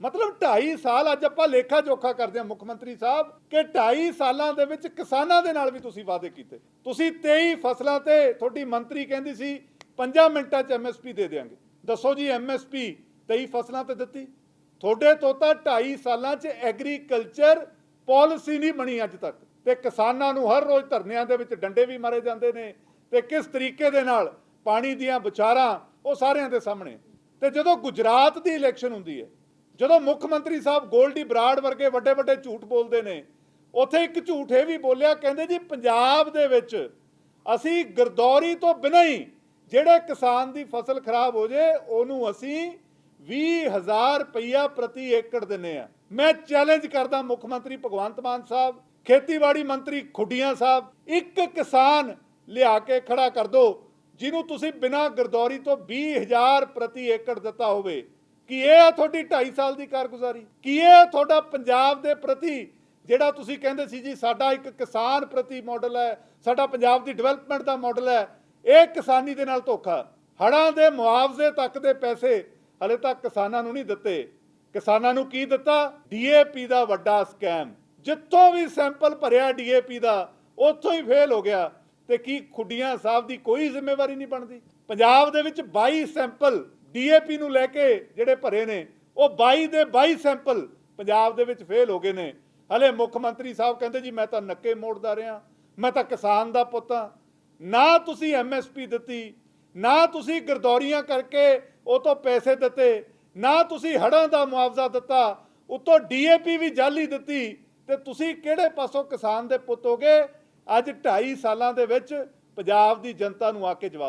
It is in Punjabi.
ਮਤਲਬ 2.5 ਸਾਲ ਅੱਜ ਆਪਾਂ ਲੇਖਾ ਜੋਖਾ ਕਰਦੇ ਹਾਂ ਮੁੱਖ ਮੰਤਰੀ ਸਾਹਿਬ ਕਿ 2.5 ਸਾਲਾਂ ਦੇ ਵਿੱਚ ਕਿਸਾਨਾਂ ਦੇ ਨਾਲ ਵੀ ਤੁਸੀਂ ਵਾਅਦੇ ਕੀਤੇ। ਤੁਸੀਂ 23 ਫਸਲਾਂ ਤੇ ਤੁਹਾਡੀ ਮੰਤਰੀ ਕਹਿੰਦੀ ਸੀ 5 ਮਿੰਟਾਂ 'ਚ ਐਮਐਸਪੀ ਦੇ ਦੇਵਾਂਗੇ ਦੱਸੋ ਜੀ ਐਮਐਸਪੀ 23 ਫਸਲਾਂ ਤੇ ਦਿੱਤੀ। ਤੁਹਾਡੇ ਤੋਂ ਤਾਂ 2.5 ਸਾਲਾਂ 'ਚ ਐਗਰੀਕਲਚਰ ਪਾਲਿਸੀ ਨਹੀਂ ਬਣੀ ਅੱਜ ਤੱਕ। ਤੇ ਕਿਸਾਨਾਂ ਨੂੰ ਹਰ ਰੋਜ਼ ਧਰਨਿਆਂ ਦੇ ਵਿੱਚ ਡੰਡੇ ਵੀ ਮਾਰੇ ਜਾਂਦੇ ਨੇ ਤੇ ਕਿਸ ਤਰੀਕੇ ਦੇ ਨਾਲ ਪਾਣੀ ਦੀਆਂ ਵਿਚਾਰਾਂ ਉਹ ਸਾਰਿਆਂ ਦੇ ਸਾਹਮਣੇ। ਤੇ ਜਦੋਂ ਗੁਜਰਾਤ ਦੀ ਇਲੈਕਸ਼ਨ ਹੁੰਦੀ ਹੈ ਜਦੋਂ ਮੁੱਖ ਮੰਤਰੀ ਸਾਹਿਬ ਗੋਲਡੀ ਬਰਾੜ ਵਰਗੇ ਵੱਡੇ ਵੱਡੇ ਝੂਠ ਬੋਲਦੇ ਨੇ, ਉੱਥੇ ਇੱਕ ਝੂਠ ਇਹ ਵੀ ਬੋਲਿਆ, ਕਹਿੰਦੇ ਜੀ ਪੰਜਾਬ ਦੇ ਵਿੱਚ ਅਸੀਂ ਗਰਦੌਰੀ ਤੋਂ ਬਿਨਾਂ ਹੀ ਜਿਹੜੇ ਕਿਸਾਨ ਦੀ ਫਸਲ ਖਰਾਬ ਹੋ ਜੇ, ਉਹਨੂੰ ਅਸੀਂ 20000 ਰੁਪਈਆ ਪ੍ਰਤੀ ਏਕੜ ਦਿੰਨੇ ਆ। ਮੈਂ ਚੈਲੰਜ ਕਰਦਾ ਮੁੱਖ ਮੰਤਰੀ ਭਗਵੰਤ ਮਾਨ ਸਾਹਿਬ, ਖੇਤੀਬਾੜੀ ਮੰਤਰੀ ਖੁੱਡੀਆਂ ਸਾਹਿਬ, ਇੱਕ ਕਿਸਾਨ ਲਿਆ ਕੇ ਖੜਾ ਕਰ ਦਿਓ ਜਿਹਨੂੰ ਤੁਸੀਂ ਬਿਨਾਂ ਗਰਦੌਰੀ ਤੋਂ 20000 ਪ੍ਰਤੀ ਏਕੜ ਦਿੱਤਾ ਹੋਵੇ। ਕੀ ਇਹ ਆ ਤੁਹਾਡੀ 2.5 ਸਾਲ ਦੀ ਕਾਰਗੁਜ਼ਾਰੀ? ਕੀ ਇਹ ਤੁਹਾਡਾ ਪੰਜਾਬ ਦੇ ਪ੍ਰਤੀ ਜਿਹੜਾ ਤੁਸੀਂ ਕਹਿੰਦੇ ਸੀ ਜੀ, ਸਾਡਾ ਇੱਕ ਕਿਸਾਨ ਪ੍ਰਤੀ ਮਾਡਲ ਹੈ, ਸਾਡਾ ਪੰਜਾਬ ਦੀ ਡਿਵੈਲਪਮੈਂਟ ਦਾ ਮਾਡਲ ਹੈ, ਇਹ ਕਿਸਾਨੀ ਦੇ ਨਾਲ ਧੋਖਾ। ਹੜਾਂ ਦੇ ਮੁਆਵਜ਼ੇ ਤੱਕ ਦੇ ਪੈਸੇ ਹਲੇ ਤੱਕ ਕਿਸਾਨਾਂ ਨੂੰ ਨਹੀਂ ਦਿੱਤੇ। ਕਿਸਾਨਾਂ ਨੂੰ ਕੀ ਦਿੱਤਾ? ਡੀਏਪੀ ਦਾ ਵੱਡਾ ਸਕੈਮ ਜਿੱਥੋਂ ਵੀ ਸੈਂਪਲ ਭਰਿਆ ਡੀਏਪੀ ਦਾ, ਉੱਥੋਂ ਹੀ ਫੇਲ ਹੋ ਗਿਆ। ਤੇ ਕੀ ਖੁੱਡੀਆਂ ਸਾਹਿਬ ਦੀ ਕੋਈ ਜ਼ਿੰਮੇਵਾਰੀ ਨਹੀਂ ਬਣਦੀ? ਪੰਜਾਬ ਦੇ ਵਿੱਚ 22 ਸੈਂਪਲ ਡੀਏਪੀ ਨੂੰ ਲੈ ਕੇ ਜਿਹੜੇ ਭਰੇ ਨੇ, ਉਹ 22 ਦੇ 22 ਸੈਂਪਲ ਪੰਜਾਬ ਦੇ ਵਿੱਚ ਫੇਲ ਹੋ ਗਏ ਨੇ। ਹਲੇ ਮੁੱਖ ਮੰਤਰੀ ਸਾਹਿਬ ਕਹਿੰਦੇ ਜੀ, ਮੈਂ ਤਾਂ ਨੱਕੇ ਮੋੜਦਾ ਰਿਹਾ, ਮੈਂ ਤਾਂ ਕਿਸਾਨ ਦਾ ਪੁੱਤ ਹਾਂ। ਨਾ ਤੁਸੀਂ ਐਮਐਸਪੀ ਦਿੱਤੀ, ਨਾ ਤੁਸੀਂ ਗਰਦੌਰੀਆਂ ਕਰਕੇ ਉਹ ਤੋਂ ਪੈਸੇ ਦਿੱਤੇ, ਨਾ ਤੁਸੀਂ ਹੜਾਂ ਦਾ ਮੁਆਵਜ਼ਾ ਦਿੱਤਾ, ਉਤੋਂ ਡੀਏਪੀ ਵੀ ਜਾਲੀ ਦਿੱਤੀ ਤੇ ਤੁਸੀਂ ਕਿਹੜੇ ਪਾਸੋਂ ਕਿਸਾਨ ਦੇ ਪੁੱਤ ਹੋਗੇ? ਅੱਜ 2.5 ਸਾਲਾਂ ਦੇ ਵਿੱਚ ਪੰਜਾਬ ਦੀ ਜਨਤਾ ਨੂੰ ਆ ਕੇ ਜਵਾਬ